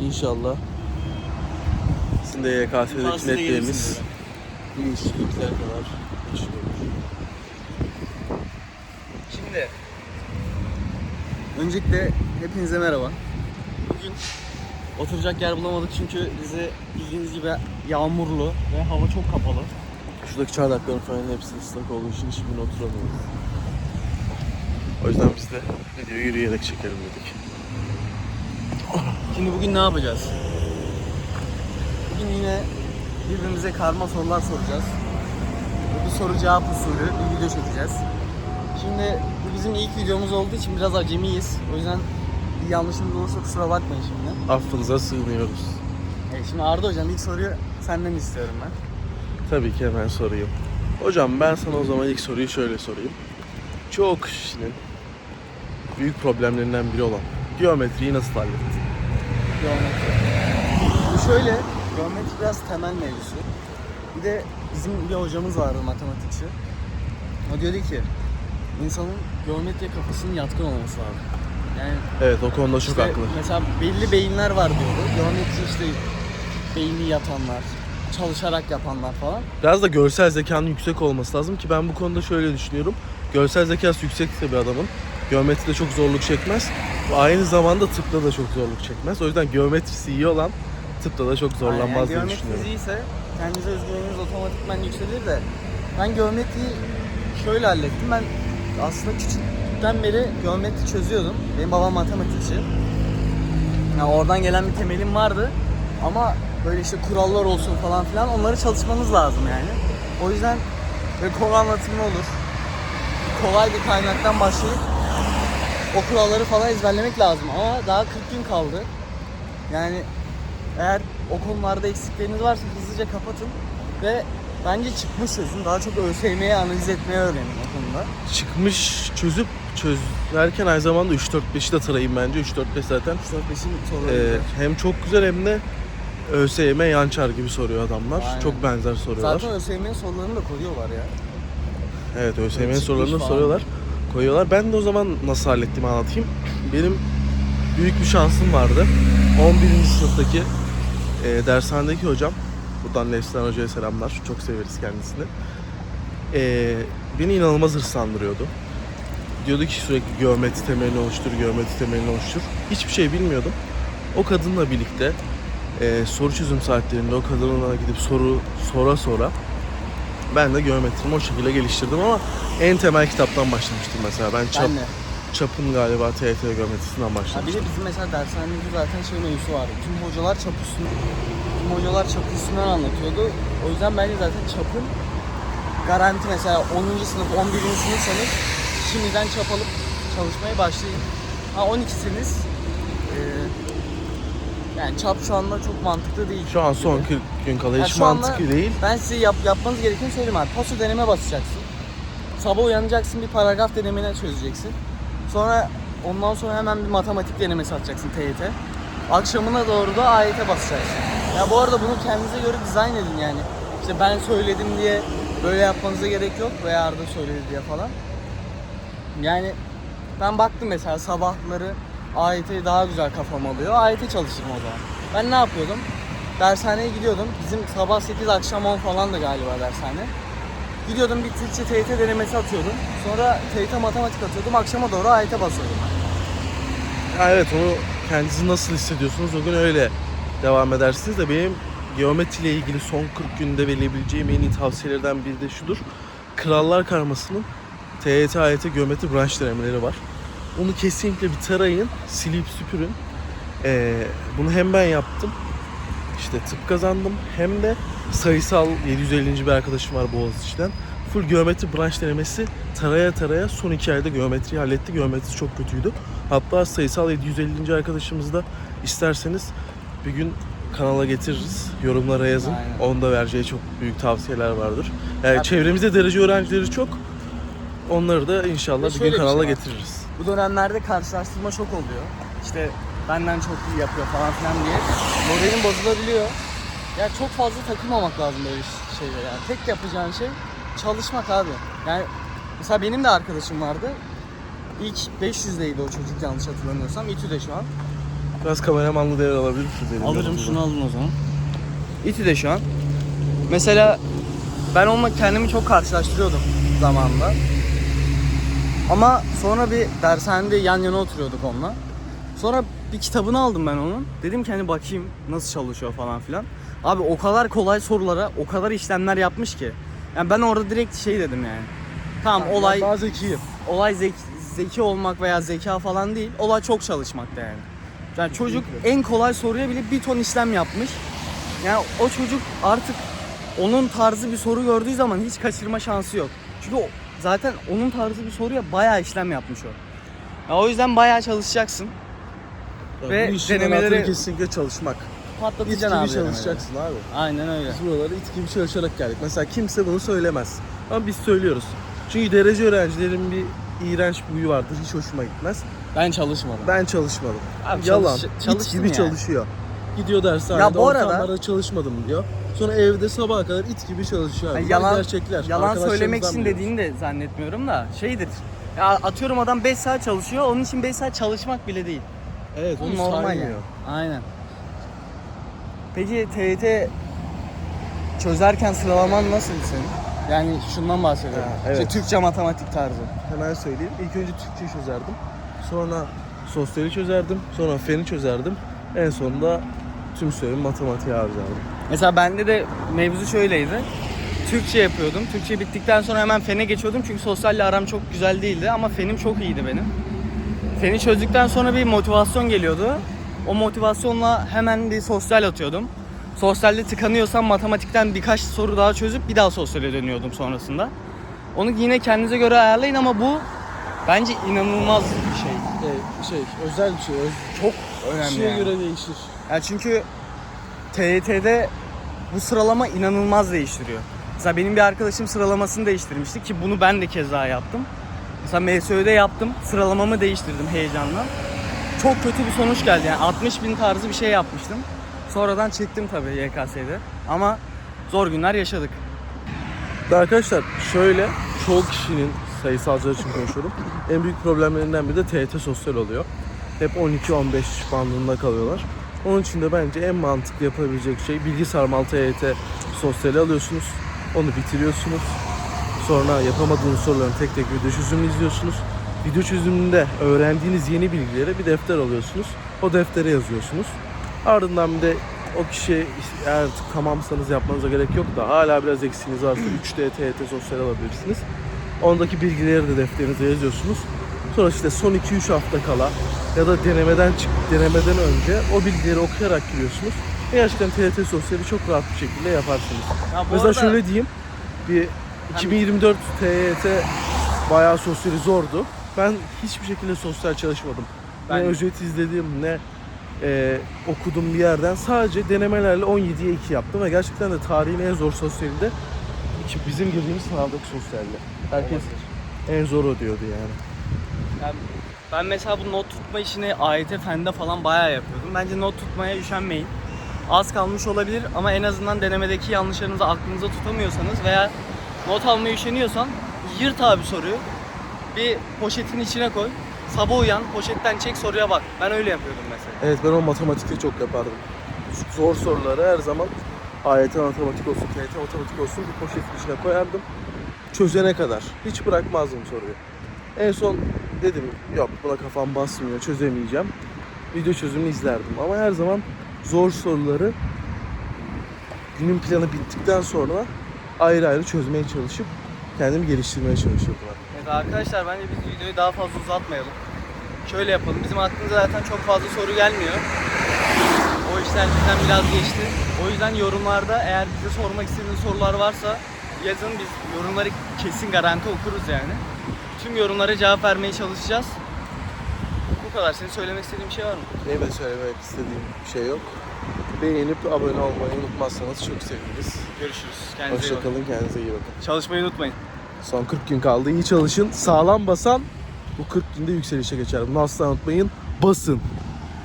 İnşallah. Sizin de YKS'deki gelirsiniz. ilişkiler kadar yaşıyor. Şimdi öncelikle hepinize merhaba. Bugün oturacak yer bulamadık çünkü bizi bildiğiniz gibi yağmurlu ve hava çok kapalı. Şuradaki çardakların falan hepsi ıslak olduğu için hiçbirine oturamıyoruz. O yüzden biz de videoyu yürüyerek çekelim dedik. Şimdi bugün ne yapacağız? Bugün yine birbirimize karma sorular soracağız. Bir soru cevap usulü bir video çekeceğiz. Şimdi bu bizim ilk videomuz olduğu için biraz acemiyiz. O yüzden bir yanlışımız olursa kusura bakmayın şimdi. Affınıza sığınıyoruz. Evet, şimdi Arda hocam ilk soruyu senden istiyorum ben. Tabii ki hemen sorayım. Hocam ben sana o zaman ilk soruyu şöyle sorayım. Çoğu kişinin büyük problemlerinden biri olan geometriyi nasıl hallettin? Geometri. Bu şöyle, geometri biraz temel mevzusu. Bir de bizim bir hocamız vardı matematikçi. O diyordu ki, insanın geometriye kafasının yatkın olması lazım. Yani Evet o konuda çok işte haklı. mesela belli beyinler var diyordu. Geometri işte beyni yatanlar, çalışarak yapanlar falan. Biraz da görsel zekanın yüksek olması lazım ki ben bu konuda şöyle düşünüyorum. Görsel zekası yüksekse bir adamın geometride çok zorluk çekmez. Aynı zamanda tıpta da çok zorluk çekmez. O yüzden geometrisi iyi olan tıpta da çok zorlanmaz yani diye düşünüyorum. iyiyse kendinize özgüveniniz otomatikman yükselir de ben geometriyi şöyle hallettim. Ben aslında küçükten beri geometri çözüyordum. Benim babam matematikçi. Yani oradan gelen bir temelim vardı. Ama böyle işte kurallar olsun falan filan onları çalışmanız lazım yani. O yüzden böyle konu anlatımı olur. Kolay bir kaynaktan başlayıp o kuralları falan ezberlemek lazım. Ama daha 40 gün kaldı. Yani eğer o konularda eksikleriniz varsa hızlıca kapatın ve bence çıkmış çözün. Daha çok ÖSYM'yi analiz etmeyi öğrenin o konuda. Çıkmış çözüp çözerken aynı zamanda 3-4-5'i de tarayayım bence. 3-4-5 zaten 4-5'in Ee, soruları. hem çok güzel hem de ÖSYM yançar gibi soruyor adamlar. Aynen. Çok benzer soruyorlar. Zaten ÖSYM'nin sorularını da koyuyorlar ya. Evet ÖSYM'nin sorularını soruyorlar. Koyuyorlar. Ben de o zaman nasıl hallettiğimi anlatayım. Benim büyük bir şansım vardı. 11. sınıftaki e, dershanedeki hocam. Buradan Neslihan Hoca'ya selamlar. Çok severiz kendisini. E, beni inanılmaz hırslandırıyordu. Diyordu ki sürekli geometri temelini oluştur, geometri temelini oluştur. Hiçbir şey bilmiyordum. O kadınla birlikte e, soru çözüm saatlerinde o kadınla gidip soru sora sora ben de geometrimi o şekilde geliştirdim ama en temel kitaptan başlamıştım mesela. Ben çap, Ben de. çapın galiba TYT geometrisinden Ha bir başlamıştım. de bizim mesela dershanemizde zaten şey mevzusu vardı. Tüm hocalar çap üstünden, tüm hocalar çap üstünden anlatıyordu. O yüzden bence zaten çapın garanti mesela 10. sınıf, 11. sınıfsanız şimdiden çap alıp çalışmaya başlayın. Ha 12'siniz eee yani çap şu anda çok mantıklı değil. Şu an son gibi. 40 gün kala hiç anda mantıklı değil. Ben size yap, yapmanız gerekeni söyleyeyim abi. Paso deneme basacaksın. Sabah uyanacaksın bir paragraf denemeni çözeceksin. Sonra ondan sonra hemen bir matematik denemesi atacaksın TYT. Akşamına doğru da AYT basacaksın. Ya bu arada bunu kendinize göre dizayn edin yani. İşte ben söyledim diye böyle yapmanıza gerek yok veya Arda söyledi diye falan. Yani ben baktım mesela sabahları AYT daha güzel kafam alıyor. AYT çalışırım o zaman. Ben ne yapıyordum? Dershaneye gidiyordum. Bizim sabah 8 akşam 10 falan da galiba dershane. Gidiyordum bir Türkçe TYT denemesi atıyordum. Sonra TYT matematik atıyordum. Akşama doğru AYT basıyordum. Ha, evet onu kendinizi nasıl hissediyorsunuz o gün öyle devam edersiniz de benim geometriyle ilgili son 40 günde verebileceğim en iyi tavsiyelerden biri de şudur. Krallar Karması'nın TYT, AYT geometri branş denemeleri var. Onu kesinlikle bir tarayın, silip süpürün. Ee, bunu hem ben yaptım, işte tıp kazandım hem de sayısal 750. bir arkadaşım var Boğaziçi'den. Full geometri branş denemesi taraya taraya son iki ayda geometriyi halletti. Geometrisi çok kötüydü. Hatta sayısal 750. arkadaşımız da isterseniz bir gün kanala getiririz. Yorumlara yazın. Aynen. Onun da vereceği çok büyük tavsiyeler vardır. Yani Ya- çevremizde derece öğrencileri çok. Onları da inşallah bir gün kanala şey getiririz. Bu dönemlerde karşılaştırma çok oluyor. İşte benden çok iyi yapıyor falan filan diye. Moralin bozulabiliyor. Ya çok fazla takılmamak lazım böyle şeylere. Yani tek yapacağın şey çalışmak abi. Yani mesela benim de arkadaşım vardı. İlk 500'deydi o çocuk yanlış hatırlamıyorsam. İTÜ'de şu an. Biraz kameramanlı devre alabilir misiniz? Alırım şunu alın o zaman. İTÜ de şu an. Mesela ben onunla kendimi çok karşılaştırıyordum zamanında. Ama sonra bir dershanede yan yana oturuyorduk onunla. Sonra bir kitabını aldım ben onun. Dedim ki hani bakayım nasıl çalışıyor falan filan. Abi o kadar kolay sorulara o kadar işlemler yapmış ki. Yani ben orada direkt şey dedim yani. Tamam Ben olay daha zekiyim. olay zeki, zeki olmak veya zeka falan değil. Olay çok çalışmakta yani. Yani çocuk en kolay soruya bile bir ton işlem yapmış. Yani o çocuk artık onun tarzı bir soru gördüğü zaman hiç kaçırma şansı yok. Çünkü o, zaten onun tarzı bir soruya bayağı işlem yapmış o. Ya o yüzden bayağı çalışacaksın. Ya Ve bu işin denemeleri- anahtarı kesinlikle çalışmak. İt Patlatacaksın gibi abi. çalışacaksın abi. Aynen öyle. Biz buralara it gibi çalışarak geldik. Mesela kimse bunu söylemez. Ama biz söylüyoruz. Çünkü derece öğrencilerin bir iğrenç bir huyu vardır. Hiç hoşuma gitmez. Ben çalışmadım. Ben çalışmadım. Abi Yalan. çalış- it çalıştım gibi yani. çalışıyor. Gidiyor dershanede Ya bu arada- ortamlarda çalışmadım diyor. Sonra evde sabaha kadar it gibi çalışıyor. Yani yalan gerçekler. yalan söylemek için biliyoruz. dediğini de zannetmiyorum da şeydir. Ya atıyorum adam 5 saat çalışıyor. Onun için 5 saat çalışmak bile değil. Evet onu normal saymıyor. yani. Aynen. Peki TYT çözerken sıralaman nasıl senin? Yani şundan bahsediyorum. Ha, evet. İşte Türkçe matematik tarzı. Hemen söyleyeyim. İlk önce Türkçeyi çözerdim. Sonra sosyali çözerdim. Sonra feni çözerdim. En sonunda tüm söylemi matematiğe harcardım. Mesela bende de mevzu şöyleydi. Türkçe yapıyordum. Türkçe bittikten sonra hemen fene geçiyordum. Çünkü sosyalle aram çok güzel değildi ama fenim çok iyiydi benim. Feni çözdükten sonra bir motivasyon geliyordu. O motivasyonla hemen bir sosyal atıyordum. Sosyalde tıkanıyorsam matematikten birkaç soru daha çözüp bir daha sosyale dönüyordum sonrasında. Onu yine kendinize göre ayarlayın ama bu bence inanılmaz bir şey. Ee, şey özel bir şey. Çok önemli kişiye yani. göre değişir. Ya çünkü TYT'de bu sıralama inanılmaz değiştiriyor. Mesela benim bir arkadaşım sıralamasını değiştirmişti ki bunu ben de keza yaptım. Mesela MSÖ'de yaptım, sıralamamı değiştirdim heyecanla. Çok kötü bir sonuç geldi yani 60 bin tarzı bir şey yapmıştım. Sonradan çektim tabii YKS'de ama zor günler yaşadık. Ve arkadaşlar şöyle çoğu kişinin sayısalcılar için konuşuyorum. En büyük problemlerinden biri de TYT sosyal oluyor. Hep 12-15 bandında kalıyorlar. Onun için de bence en mantıklı yapılabilecek şey bilgi sarmal TYT sosyali alıyorsunuz. Onu bitiriyorsunuz. Sonra yapamadığınız soruların tek tek video çözümünü izliyorsunuz. Video çözümünde öğrendiğiniz yeni bilgileri bir defter alıyorsunuz. O deftere yazıyorsunuz. Ardından bir de o kişi eğer tamamsanız yapmanıza gerek yok da hala biraz eksiğiniz varsa 3D TYT sosyal alabilirsiniz. Ondaki bilgileri de defterinize yazıyorsunuz. Sonra işte son 2-3 hafta kala ya da denemeden çık denemeden önce o bilgileri okuyarak giriyorsunuz. Ve Gerçekten TYT sosyali çok rahat bir şekilde yaparsınız. Ya Mesela arada- şöyle diyeyim. Bir 2024 TYT bayağı sosyali zordu. Ben hiçbir şekilde sosyal çalışmadım. Ben ne özet izledim ne e, okudum bir yerden. Sadece denemelerle 17'ye 2 yaptım ve gerçekten de tarihin en zor sosyalinde bizim girdiğimiz sınavdaki sosyalde. Herkes en zor o diyordu yani. Yani ben mesela bu not tutma işini AYT fende falan bayağı yapıyordum. Bence not tutmaya üşenmeyin. Az kalmış olabilir ama en azından denemedeki yanlışlarınızı aklınıza tutamıyorsanız veya not almaya üşeniyorsan yırt abi soruyu. Bir poşetin içine koy. Sabah uyan, poşetten çek soruya bak. Ben öyle yapıyordum mesela. Evet ben o matematikte çok yapardım. Zor soruları her zaman AYT matematik olsun, TYT matematik olsun bir poşetin içine koyardım. Çözene kadar. Hiç bırakmazdım soruyu. En son dedim yok buna kafam basmıyor, çözemeyeceğim. Video çözümünü izlerdim ama her zaman zor soruları günün planı bittikten sonra ayrı ayrı çözmeye çalışıp kendimi geliştirmeye çalışıyordum. Evet arkadaşlar bence biz videoyu daha fazla uzatmayalım. Şöyle yapalım. Bizim aklımıza zaten çok fazla soru gelmiyor. O işler bizden biraz geçti. O yüzden yorumlarda eğer bize sormak istediğiniz sorular varsa yazın biz yorumları kesin garanti okuruz yani. Tüm yorumlara cevap vermeye çalışacağız. Bu kadar. Senin söylemek istediğin bir şey var mı? Benim söylemek istediğim bir şey yok. Beğenip abone olmayı unutmazsanız çok seviniriz. Görüşürüz. Kendinize iyi bakın. Hoşçakalın, kendinize iyi bakın. Çalışmayı unutmayın. Son 40 gün kaldı. İyi çalışın. Sağlam basan bu 40 günde yükselişe geçer. Bunu asla unutmayın. Basın.